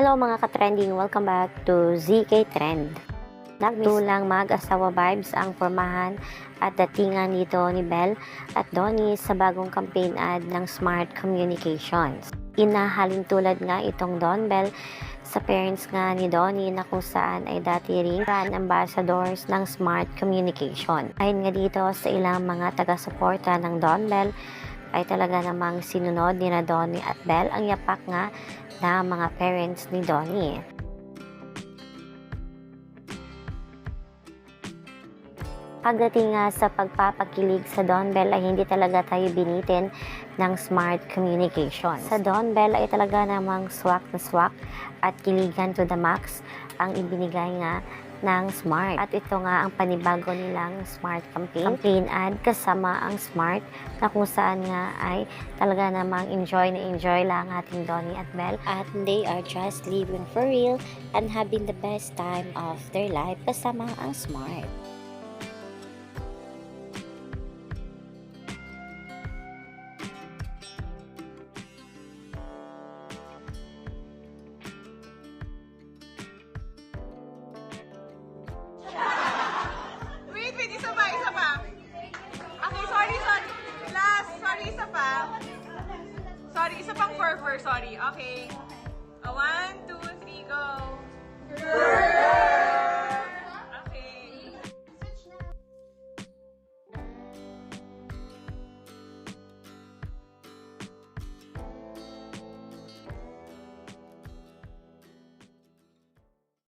Hello mga ka-trending, welcome back to ZK Trend. Nagtulang mag-asawa vibes ang formahan at datingan nito ni Belle at Donnie sa bagong campaign ad ng Smart Communications. Inahalin tulad nga itong Don Bell sa parents nga ni Donnie na kung saan ay dati ring brand ambassadors ng Smart Communication. Ayon nga dito sa ilang mga taga-suporta ng Don Bell ay talaga namang sinunod ni na Donnie at Belle ang yapak nga na mga parents ni Donnie. Pagdating nga sa pagpapakilig sa Don Bell ay hindi talaga tayo binitin ng smart communication. Sa Don Bell ay talaga namang swak na swak at kiligan to the max ang ibinigay nga ng Smart. At ito nga ang panibago nilang Smart campaign. Campaign ad kasama ang Smart na kung saan nga ay talaga namang enjoy na enjoy lang ating Donnie at Belle. At they are just living for real and having the best time of their life kasama ang Smart. Sorry, isa pang fur, fur, sorry. Okay.